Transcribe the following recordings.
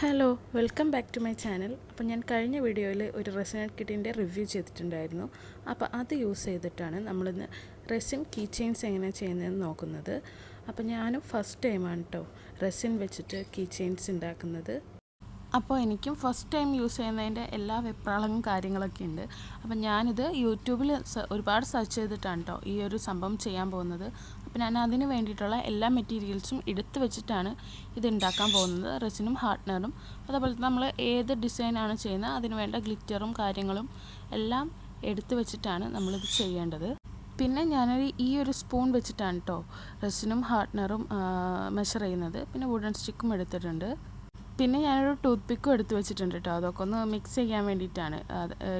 Hello welcome back to my channel അപ്പോൾ ഞാൻ കഴിഞ്ഞ വീഡിയോയിൽ ഒരു റെസിൻ കിറ്റിന്റെ റിവ്യൂ ചെയ്തിട്ടുണ്ടായിരുന്നു. അപ്പോൾ അത് യൂസ് ചെയ്തിട്ടാണ് നമ്മളിന്ന് റെസിൻ കീ ചെയിൻസ് എങ്ങനെ ചെയ്യുന്നതെന്ന് നോക്കുന്നത്. അപ്പോൾ ഞാനും ഫസ്റ്റ് ടൈമാണ് കേട്ടോ റെസിൻ വെച്ചിട്ട് കീ ചെയിൻസ് ഉണ്ടാക്കുന്നത്. അപ്പോൾ എനിക്കും ഫസ്റ്റ് ടൈം യൂസ് ചെയ്യുന്നതിന്റെ എല്ലാ വെപ്രാളങ്ങളും കാര്യങ്ങളൊക്കെ ഉണ്ട്. അപ്പം ഞാനിത് യൂട്യൂബിൽ ഒരുപാട് സെർച്ച് ചെയ്തിട്ടാണ് കേട്ടോ ഈ ഒരു സംഭവം ചെയ്യാൻ പോകുന്നത്. അപ്പോൾ ഞാൻ അതിന് വേണ്ടിയിട്ടുള്ള എല്ലാ മെറ്റീരിയൽസും എടുത്ത് വെച്ചിട്ടാണ് ഇത് ഉണ്ടാക്കാൻ പോകുന്നത്. റെസിനും ഹാർട്ട്നറും. അതേപോലെ നമ്മൾ ഏത് ഡിസൈനാണ് ചെയ്യുന്നത് അതിന് വേണ്ട ഗ്ലിറ്ററും കാര്യങ്ങളും എല്ലാം എടുത്തു വെച്ചിട്ടാണ് നമ്മളിത് ചെയ്യേണ്ടത്. പിന്നെ ഞാനൊരു ഈ ഒരു സ്പൂൺ വെച്ചിട്ടാണ് കേട്ടോ റെസിനും ഹാർട്ട്നറും മെഷർ ചെയ്യുന്നത്. പിന്നെ വുഡൻ സ്റ്റിക്കും എടുത്തിട്ടുണ്ട്. പിന്നെ ഞാനൊരു ടൂത്ത് പിക്കും എടുത്ത് വെച്ചിട്ടുണ്ട് കേട്ടോ അതൊക്കെ ഒന്ന് മിക്സ് ചെയ്യാൻ വേണ്ടിയിട്ടാണ്.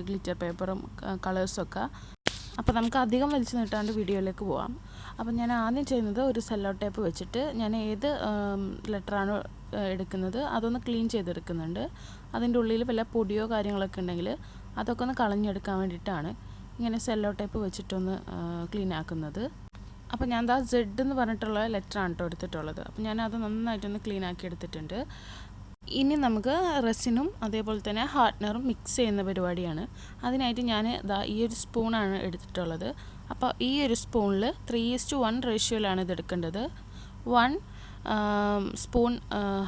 ഗ്ലിറ്റർ പേപ്പറും കളേഴ്സൊക്കെ അപ്പോൾ നമുക്ക് അധികം വലിച്ചു നീട്ടാണ്ട് വീഡിയോയിലേക്ക് പോവാം. അപ്പോൾ ഞാൻ ആദ്യം ചെയ്യുന്നത് ഒരു സെല്ലോ ടേപ്പ് വെച്ചിട്ട് ഞാൻ ഏത് ലെറ്ററാണ് എടുക്കുന്നത് അതൊന്ന് ക്ലീൻ ചെയ്തെടുക്കുന്നുണ്ട്. അതിന്റെ ഉള്ളിൽ വല്ല പൊടിയോ കാര്യങ്ങളൊക്കെ ഉണ്ടെങ്കിൽ അതൊക്കെ ഒന്ന് കളഞ്ഞെടുക്കാൻ വേണ്ടിയിട്ടാണ് ഇങ്ങനെ സെല്ലോ ടേപ്പ് വെച്ചിട്ടൊന്ന് ക്ലീൻ ആക്കുന്നത്. അപ്പോൾ ഞാൻ ദാ സെഡ് എന്ന് പറഞ്ഞിട്ടുള്ള ലെറ്ററാണ് കേട്ടോ എടുത്തിട്ടുള്ളത്. അപ്പോൾ ഞാൻ അത് നന്നായിട്ടൊന്ന് ക്ലീൻ ആക്കി എടുത്തിട്ടുണ്ട്. ഇനി നമുക്ക് റെസിനും അതേപോലെ തന്നെ ഹാർട്ട്നറും മിക്സ് ചെയ്യുന്ന പരിപാടിയാണ്. അതിനായിട്ട് ഞാൻ ഇതാ ഈ ഒരു സ്പൂണാണ് എടുത്തിട്ടുള്ളത്. അപ്പോൾ ഈ ഒരു സ്പൂണിൽ ത്രീ ഈസ് ടു വൺ റേഷ്യോയിലാണ് ഇത് എടുക്കേണ്ടത്. വൺ സ്പൂൺ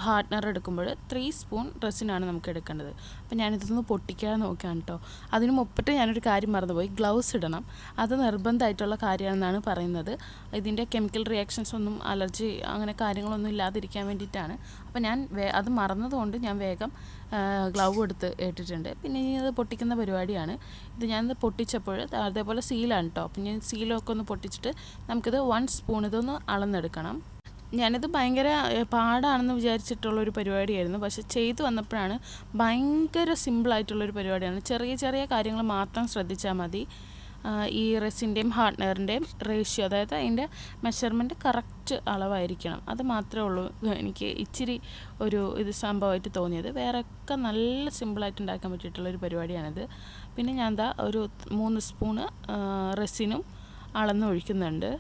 ഹാർട്ട്നർ എടുക്കുമ്പോൾ ത്രീ സ്പൂൺ റെസിനാണ് നമുക്ക് എടുക്കേണ്ടത്. അപ്പോൾ ഞാനിതൊന്ന് പൊട്ടിക്കാതെ നോക്കുകയാണ് കേട്ടോ. അതിന് മുപ്പിട്ട് ഞാനൊരു കാര്യം മറന്നുപോയി. ഗ്ലൗസ് ഇടണം. അത് നിർബന്ധമായിട്ടുള്ള കാര്യമാണെന്നാണ് പറയുന്നത്. ഇതിന്റെ കെമിക്കൽ റിയാക്ഷൻസ് ഒന്നും അലർജി അങ്ങനെ കാര്യങ്ങളൊന്നും ഇല്ലാതിരിക്കാൻ വേണ്ടിയിട്ടാണ്. അപ്പോൾ ഞാൻ വേ അത് മറന്നതുകൊണ്ട് ഞാൻ വേഗം ഗ്ലൗ എടുത്ത് ഇട്ടിട്ടുണ്ട്. പിന്നെ ഇനി അത് പൊട്ടിക്കുന്ന പരിപാടിയാണ്. ഇത് ഞാനിത് പൊട്ടിച്ചപ്പോൾ അതേപോലെ സീലാണ് കേട്ടോ. അപ്പം ഞാൻ സീലൊക്കെ ഒന്ന് പൊട്ടിച്ചിട്ട് നമുക്കിത് വൺ സ്പൂൺ ഇതൊന്ന് അളന്നെടുക്കണം. ഞാനിത് ഭയങ്കര പാടാണെന്ന് വിചാരിച്ചിട്ടുള്ള ഒരു പരിപാടിയായിരുന്നു. പക്ഷെ ചെയ്തു വന്നപ്പോഴാണ് ഭയങ്കര സിമ്പിളായിട്ടുള്ളൊരു പരിപാടിയാണ്. ചെറിയ ചെറിയ കാര്യങ്ങൾ മാത്രം ശ്രദ്ധിച്ചാൽ മതി. ഈ റെസിന്റെയും ഹാർട്ട്നറിന്റെയും റേഷ്യോ അതായത് അതിന്റെ മെഷർമെന്റ് കറക്റ്റ് അളവായിരിക്കണം. അത് മാത്രമേ ഉള്ളൂ എനിക്ക് ഇച്ചിരി ഒരു ഇത് സംഭവമായിട്ട് തോന്നിയത്. വേറെ ഒക്കെ നല്ല സിമ്പിളായിട്ട് ഉണ്ടാക്കാൻ പറ്റിയിട്ടുള്ളൊരു പരിപാടിയാണിത്. പിന്നെ ഞാൻ എന്താ ഒരു മൂന്ന് സ്പൂണ് റെസിനും അളന്ന് ഒഴിക്കുന്നുണ്ട്.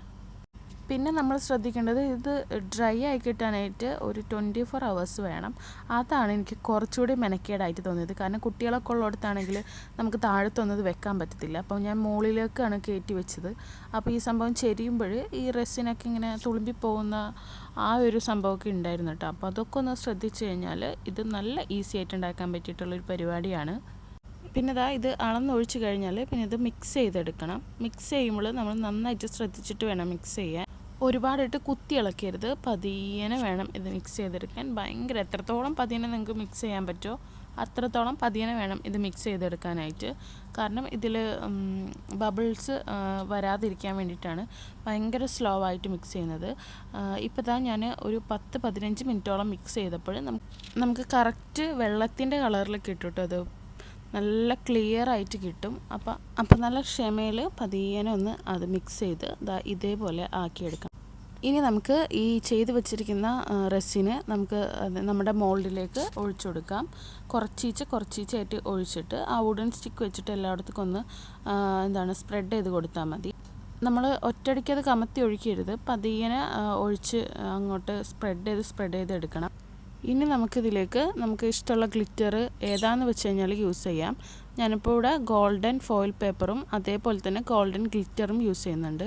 പിന്നെ നമ്മൾ ശ്രദ്ധിക്കേണ്ടത് ഇത് ഡ്രൈ ആയി കിട്ടാനായിട്ട് ഒരു ട്വന്റി ഫോർ അവേഴ്സ് വേണം. അതാണ് എനിക്ക് കുറച്ചുകൂടി മെനക്കേടായിട്ട് തോന്നിയത്. കാരണം കുട്ടികളൊക്കെ ഉള്ളിടത്താണെങ്കിൽ നമുക്ക് താഴത്തൊന്നും ഇത് വെക്കാൻ പറ്റത്തില്ല. അപ്പോൾ ഞാൻ മുകളിലേക്കാണ് കയറ്റി വെച്ചത്. അപ്പോൾ ഈ സംഭവം ചെരിയുമ്പോൾ ഈ റെസിനൊക്കെ ഇങ്ങനെ തുളുമ്പി പോകുന്ന ആ ഒരു സംഭവമൊക്കെ ഉണ്ടായിരുന്നു കേട്ടോ. അപ്പോൾ അതൊക്കെ ഒന്ന് ശ്രദ്ധിച്ചു കഴിഞ്ഞാൽ ഇത് നല്ല ഈസി ആയിട്ട് ഉണ്ടാക്കാൻ പറ്റിയിട്ടുള്ളൊരു പരിപാടിയാണ്. പിന്നെ ഇതാ ഇത് അളന്നൊഴിച്ച് കഴിഞ്ഞാൽ പിന്നെ ഇത് മിക്സ് ചെയ്തെടുക്കണം. മിക്സ് ചെയ്യുമ്പോൾ നമ്മൾ നന്നായിട്ട് ശ്രദ്ധിച്ചിട്ട് വേണം മിക്സ് ചെയ്യാൻ. ഒരുപാടിട്ട് കുത്തി ഇളക്കരുത്. പതിയനെ വേണം ഇത് മിക്സ് ചെയ്തെടുക്കാൻ. ഭയങ്കര എത്രത്തോളം പതിയനെ നിങ്ങൾക്ക് മിക്സ് ചെയ്യാൻ പറ്റുമോ അത്രത്തോളം പതിയനെ വേണം ഇത് മിക്സ് ചെയ്തെടുക്കാനായിട്ട്. കാരണം ഇതിൽ ബബിൾസ് വരാതിരിക്കാൻ വേണ്ടിയിട്ടാണ് ഭയങ്കര സ്ലോ ആയിട്ട് മിക്സ് ചെയ്യുന്നത്. ഇപ്പോൾ താ ഞാൻ ഒരു പത്ത് പതിനഞ്ച് മിനിറ്റോളം മിക്സ് ചെയ്തപ്പോൾ നമുക്ക് കറക്റ്റ് വെള്ളത്തിന്റെ കളറിൽ കിട്ടും അത്. നല്ല ക്ലിയർ ആയിട്ട് കിട്ടും. അപ്പം അപ്പം നല്ല ക്ഷമയിൽ പതിയനെ ഒന്ന് അത് മിക്സ് ചെയ്ത് ഇതേപോലെ ആക്കിയെടുക്കാം. ഇനി നമുക്ക് ഈ ചെയ്ത് വെച്ചിരിക്കുന്ന റെസിനെ നമുക്ക് നമ്മുടെ മോൾഡിലേക്ക് ഒഴിച്ചു കൊടുക്കാം. കുറച്ചീച്ച് കുറച്ചീച്ചായിട്ട് ഒഴിച്ചിട്ട് ആ വുഡൻ സ്റ്റിക്ക് വെച്ചിട്ട് എല്ലായിടത്തേക്കും ഒന്ന് എന്താണ് സ്പ്രെഡ് ചെയ്ത് കൊടുത്താൽ മതി. നമ്മൾ ഒറ്റയടിക്ക് അത് കമത്തി ഒഴിക്കരുത്. പതിയനെ ഒഴിച്ച് അങ്ങോട്ട് സ്പ്രെഡ് ചെയ്ത് സ്പ്രെഡ് ചെയ്ത് എടുക്കണം. ഇനി നമുക്കിതിലേക്ക് നമുക്ക് ഇഷ്ടമുള്ള ഗ്ലിറ്റർ ഏതാണെന്ന് വെച്ച് കഴിഞ്ഞാൽ യൂസ് ചെയ്യാം. ഞാനിപ്പോൾ ഇവിടെ ഗോൾഡൻ ഫോയിൽ പേപ്പറും അതേപോലെ തന്നെ ഗോൾഡൻ ഗ്ലിറ്ററും യൂസ് ചെയ്യുന്നുണ്ട്.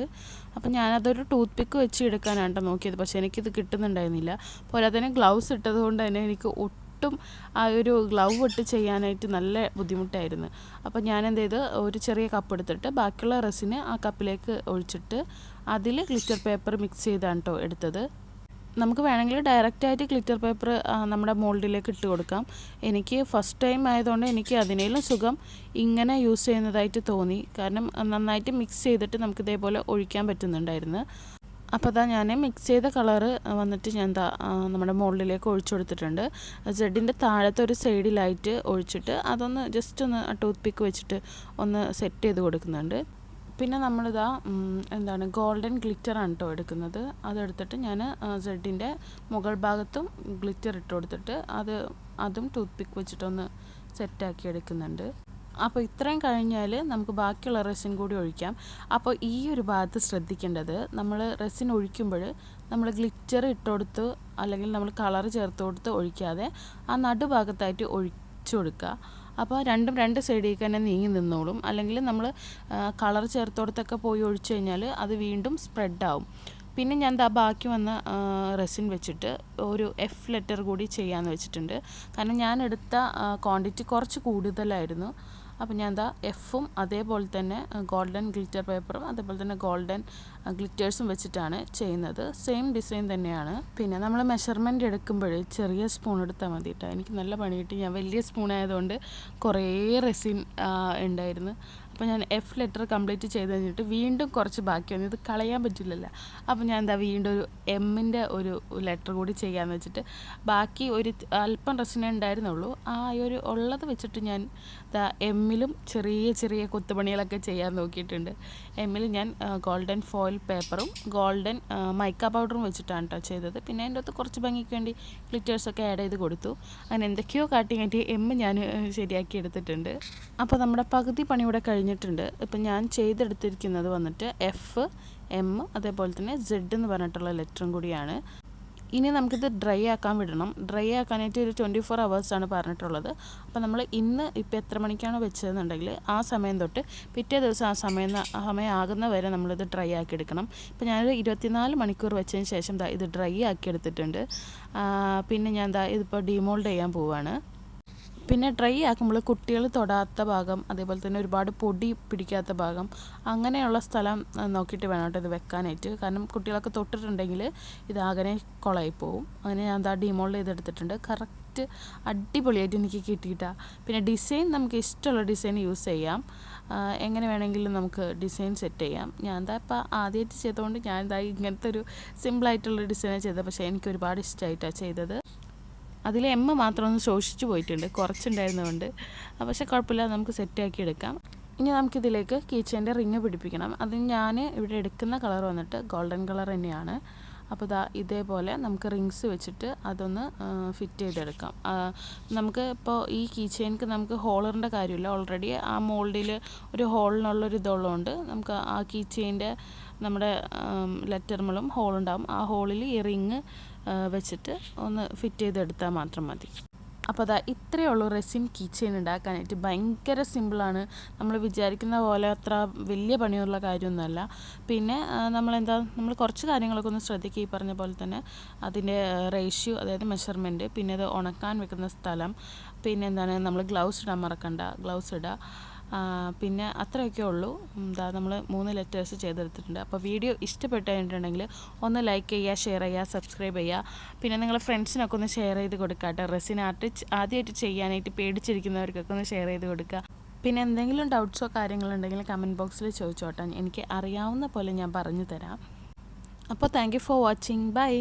അപ്പോൾ ഞാനതൊരു ടൂത്ത് പിക്ക് വെച്ച് എടുക്കാനാണ് നോക്കിയത്. പക്ഷേ എനിക്കിത് കിട്ടുന്നുണ്ടായിരുന്നില്ല. പോരാത്തതിന് ഗ്ലൗസ് ഇട്ടത് കൊണ്ട് തന്നെ എനിക്ക് ഒട്ടും ആ ഒരു ഗ്ലൗ ഇട്ട് ചെയ്യാനായിട്ട് നല്ല ബുദ്ധിമുട്ടായിരുന്നു. അപ്പോൾ ഞാൻ എന്ത് ചെയ്ത്? ഒരു ചെറിയ കപ്പ് എടുത്തിട്ട് ബാക്കിയുള്ള റെസിന് ആ കപ്പിലേക്ക് ഒഴിച്ചിട്ട് അതിൽ ഗ്ലിറ്റർ പേപ്പർ മിക്സ് ചെയ്താണ് കേട്ടോ എടുത്തത്. നമുക്ക് വേണമെങ്കിൽ ഡയറക്റ്റായിട്ട് ഗ്ലിറ്റർ പേപ്പർ നമ്മുടെ മോൾഡിലേക്ക് ഇട്ട് കൊടുക്കാം. എനിക്ക് ഫസ്റ്റ് ടൈം ആയതുകൊണ്ട് എനിക്ക് അതിനേലും സുഖം ഇങ്ങനെ യൂസ് ചെയ്യുന്നതായിട്ട് തോന്നി. കാരണം നന്നായിട്ട് മിക്സ് ചെയ്തിട്ട് നമുക്ക് ഇതേപോലെ ഒഴിക്കാൻ പറ്റുന്നുണ്ടായിരുന്നു. അപ്പോൾ അതാ ഞാൻ മിക്സ് ചെയ്ത കളറ് വന്നിട്ട് ഞാൻ എന്താ നമ്മുടെ മോൾഡിലേക്ക് ഒഴിച്ചു കൊടുത്തിട്ടുണ്ട്. ജെഡിന്റെ താഴത്തെ ഒരു സൈഡിലായിട്ട് ഒഴിച്ചിട്ട് അതൊന്ന് ജസ്റ്റ് ഒന്ന് ടൂത്ത് പിക്ക് വെച്ചിട്ട് ഒന്ന് സെറ്റ് ചെയ്ത് കൊടുക്കുന്നുണ്ട്. പിന്നെ നമ്മളിതാ എന്താണ് ഗോൾഡൻ ഗ്ലിറ്റർ ആണ് കേട്ടോ എടുക്കുന്നത്. അതെടുത്തിട്ട് ഞാൻ സെഡിന്റെ മുകൾ ഭാഗത്തും ഗ്ലിറ്റർ ഇട്ട് കൊടുത്തിട്ട് അത് അതും ടൂത്ത് പിക്ക് വെച്ചിട്ടൊന്ന് സെറ്റാക്കി എടുക്കുന്നുണ്ട്. അപ്പോൾ ഇത്രയും കഴിഞ്ഞാൽ നമുക്ക് ബാക്കിയുള്ള റെസിൻ കൂടി ഒഴിക്കാം. അപ്പോൾ ഈ ഒരു ഭാഗത്ത് ശ്രദ്ധിക്കേണ്ടത് നമ്മൾ റെസിൻ ഒഴിക്കുമ്പോൾ നമ്മൾ ഗ്ലിറ്റർ ഇട്ട് കൊടുത്ത് അല്ലെങ്കിൽ നമ്മൾ കളർ ചേർത്ത് കൊടുത്ത് ഒഴിക്കാതെ ആ നടുഭാഗത്തായിട്ട് ഒഴിച്ചു കൊടുക്കുക. അപ്പോൾ രണ്ടും രണ്ട് സൈഡിൽ തന്നെ നീങ്ങി നിന്നോളും. അല്ലെങ്കിൽ നമ്മൾ കളർ ചേർത്തോടത്തൊക്കെ പോയി ഒഴിച്ചു കഴിഞ്ഞാൽ അത് വീണ്ടും സ്പ്രെഡാവും പിന്നെ ഞാൻ ദാ ബാക്കി വന്ന റെസിൻ വെച്ചിട്ട് ഒരു എഫ് ലെറ്റർ കൂടി ചെയ്യാമെന്ന് വെച്ചിട്ടുണ്ട്. കാരണം ഞാൻ എടുത്ത ക്വാണ്ടിറ്റി കുറച്ച് കൂടുതലായിരുന്നു. അപ്പോൾ ഞാൻ എന്താ എഫും അതേപോലെ തന്നെ ഗോൾഡൻ ഗ്ലിറ്റർ പേപ്പറും അതേപോലെ തന്നെ ഗോൾഡൻ ഗ്ലിറ്റേഴ്സും വെച്ചിട്ടാണ് ചെയ്യുന്നത്. സെയിം ഡിസൈൻ തന്നെയാണ്. പിന്നെ നമ്മൾ മെഷർമെന്റ് എടുക്കുമ്പോൾ ചെറിയ സ്പൂൺ എടുത്താൽ മതി കേട്ടോ എനിക്ക് നല്ല പണി കിട്ടി ഞാൻ വലിയ സ്പൂൺ ആയതുകൊണ്ട് കുറേ റെസിൻ ഉണ്ടായിരുന്നു. അപ്പോൾ ഞാൻ എഫ് ലെറ്റർ കംപ്ലീറ്റ് ചെയ്ത് കഴിഞ്ഞിട്ട് വീണ്ടും കുറച്ച് ബാക്കി വന്നു. ഇത് കളയാൻ പറ്റില്ലല്ലോ. അപ്പോൾ ഞാൻ എന്താ വീണ്ടും ഒരു എമ്മിന്റെ ഒരു ലെറ്റർ കൂടി ചെയ്യാമെന്ന് വെച്ചിട്ട് ബാക്കി ഒരു അല്പം റെസിനെ ഉണ്ടായിരുന്നുള്ളൂ. ആ ഒരു ഉള്ളത് വെച്ചിട്ട് ഞാൻ എന്താ എമ്മിലും ചെറിയ ചെറിയ കൊത്തുപണികളൊക്കെ ചെയ്യാൻ നോക്കിയിട്ടുണ്ട്. എമ്മിൽ ഞാൻ ഗോൾഡൻ ഫോയിൽ പേപ്പറും ഗോൾഡൻ മൈക്ക പൗഡറും വെച്ചിട്ടാണ് കേട്ടോ ചെയ്തത്. പിന്നെ അതിന്റെ അകത്ത് കുറച്ച് ഭംഗിക്ക് വേണ്ടി ഗ്ലിറ്റേഴ്സൊക്കെ ആഡ് ചെയ്ത് കൊടുത്തു. അങ്ങനെ എന്തൊക്കെയോ കാട്ടി കാട്ടി എമ്മ് ഞാൻ ശരിയാക്കി എടുത്തിട്ടുണ്ട്. അപ്പോൾ നമ്മുടെ പകുതി പണിയുടെ ഇവിടെ കഴിഞ്ഞിട്ടുണ്ട്. ഇപ്പം ഞാൻ ചെയ്തെടുത്തിരിക്കുന്നത് വന്നിട്ട് എഫ് എം അതേപോലെ തന്നെ സെഡ് എന്ന് പറഞ്ഞിട്ടുള്ള ലെറ്ററും കൂടിയാണ്. ഇനി നമുക്കിത് ഡ്രൈ ആക്കാൻ വിടണം. ഡ്രൈ ആക്കാനായിട്ട് ഒരു ട്വന്റി ഫോർ ആണ് പറഞ്ഞിട്ടുള്ളത്. അപ്പോൾ നമ്മൾ ഇന്ന് ഇപ്പോൾ എത്ര മണിക്കാണ് വെച്ചതെന്നുണ്ടെങ്കിൽ ആ സമയം തൊട്ട് പിറ്റേ ദിവസം ആ സമയം സമയം ആകുന്ന വരെ നമ്മളിത് ഡ്രൈ ആക്കി എടുക്കണം. ഇപ്പോൾ ഞാനൊരു ഇരുപത്തിനാല് മണിക്കൂർ വെച്ചതിന് ശേഷം ഇത് ഡ്രൈ ആക്കി എടുത്തിട്ടുണ്ട്. പിന്നെ ഞാൻ ദാ ഇതിപ്പോൾ ഡിമോൾഡ് ചെയ്യാൻ പോവുകയാണ് പിന്നെ ഡ്രൈ ആക്കുമ്പോൾ കുട്ടികൾ തൊടാത്ത ഭാഗം അതേപോലെ തന്നെ ഒരുപാട് പൊടി പിടിക്കാത്ത ഭാഗം അങ്ങനെയുള്ള സ്ഥലം നോക്കിയിട്ട് വേണം കേട്ടോ ഇത് വെക്കാനായിട്ട്. കാരണം കുട്ടികളൊക്കെ തൊട്ടിട്ടുണ്ടെങ്കിൽ ഇത് ആകനെ കുളമായി പോവും അങ്ങനെ ഞാൻ എന്താ ഡിമോൾഡ് ചെയ്തെടുത്തിട്ടുണ്ട്. കറക്റ്റ് അടിപൊളിയായിട്ട് എനിക്ക് കിട്ടിയിട്ടാണ് പിന്നെ ഡിസൈൻ നമുക്ക് ഇഷ്ടമുള്ള ഡിസൈൻ യൂസ് ചെയ്യാം. എങ്ങനെ വേണമെങ്കിലും നമുക്ക് ഡിസൈൻ സെറ്റ് ചെയ്യാം. ഞാൻ എന്താ ഇപ്പോൾ ആദ്യമായിട്ട് ചെയ്തുകൊണ്ട് ഞാൻ എന്താ ഇങ്ങനത്തെ ഒരു സിമ്പിളായിട്ടുള്ള ഡിസൈനാണ് ചെയ്തത്. പക്ഷേ എനിക്ക് ഒരുപാട് ഇഷ്ടമായിട്ടാണ് ചെയ്തത്. അതിൽ എം മാത്രം ഒന്ന് ശോഷിച്ചു പോയിട്ടുണ്ട്. കുറച്ചുണ്ടായിരുന്നതുകൊണ്ട്. പക്ഷേ കുഴപ്പമില്ല നമുക്ക് സെറ്റാക്കി എടുക്കാം. ഇനി നമുക്കിതിലേക്ക് കീച്ചേന്റെ റിങ് പിടിപ്പിക്കണം. അതിന് ഞാൻ ഇവിടെ എടുക്കുന്ന കളർ വന്നിട്ട് ഗോൾഡൻ കളർ തന്നെയാണ്. അപ്പോൾ ഇതാ ഇതേപോലെ നമുക്ക് റിങ്സ് വെച്ചിട്ട് അതൊന്ന് ഫിറ്റ് ചെയ്തെടുക്കാം. നമുക്ക് ഇപ്പോൾ ഈ കീ നമുക്ക് ഹോളറിന്റെ കാര്യമില്ല. ഓൾറെഡി ആ മോൾഡിൽ ഒരു ഹോളിനുള്ളൊരു ഇതുള്ളതുകൊണ്ട് നമുക്ക് ആ കീ ചെയിന്റെ നമ്മുടെ ലെറ്റർമളും ഹോളുണ്ടാകും ആ ഹോളിൽ ഈ റിങ് വെച്ചിട്ട് ഒന്ന് ഫിറ്റ് ചെയ്തെടുത്താൽ മാത്രം മതി. അപ്പോൾ അതാ ഇത്രയേ ഉള്ളൂ റെസിൻ കീ ചെയിൻ ഉണ്ടാക്കാനായിട്ട് ഭയങ്കര സിമ്പിളാണ് നമ്മൾ വിചാരിക്കുന്ന പോലെ അത്ര വലിയ പണിയുള്ള കാര്യമൊന്നുമല്ല. പിന്നെ നമ്മളെന്താ നമ്മൾ കുറച്ച് കാര്യങ്ങളൊക്കെ ഒന്ന് ശ്രദ്ധിക്കുക ഈ പറഞ്ഞ പോലെ തന്നെ അതിന്റെ റേഷ്യോ അതായത് മെഷർമെന്റ് പിന്നെ അത് ഉണക്കാൻ വെക്കുന്ന സ്ഥലം പിന്നെ എന്താണ് നമ്മൾ ഗ്ലൗസ് ഇടാൻ മറക്കണ്ട ഗ്ലൗസ് ഇടുക പിന്നെ അത്രയൊക്കെ ഉള്ളൂ. എന്താ നമ്മൾ മൂന്ന് ലെറ്റേഴ്സ് ചെയ്തെടുത്തിട്ടുണ്ട്. അപ്പോൾ വീഡിയോ ഇഷ്ടപ്പെട്ടിട്ടുണ്ടെങ്കിൽ ഒന്ന് ലൈക്ക് ചെയ്യുക ഷെയർ ചെയ്യുക സബ്സ്ക്രൈബ് ചെയ്യുക. പിന്നെ നിങ്ങളുടെ ഫ്രണ്ട്സിനൊക്കെ ഒന്ന് ഷെയർ ചെയ്ത് കൊടുക്കുക കേട്ടോ. റെസിൻ ആർട്ട് ആദ്യമായിട്ട് ചെയ്യാനായിട്ട് പേടിച്ചിരിക്കുന്നവർക്കൊക്കെ ഒന്ന് ഷെയർ ചെയ്ത് കൊടുക്കുക. പിന്നെ എന്തെങ്കിലും ഡൗട്ട്സോ കാര്യങ്ങളുണ്ടെങ്കിൽ കമന്റ് ബോക്സിൽ ചോദിച്ചോട്ടെ. എനിക്ക് അറിയാവുന്ന പോലെ ഞാൻ പറഞ്ഞു തരാം. അപ്പോൾ thank you for watching bye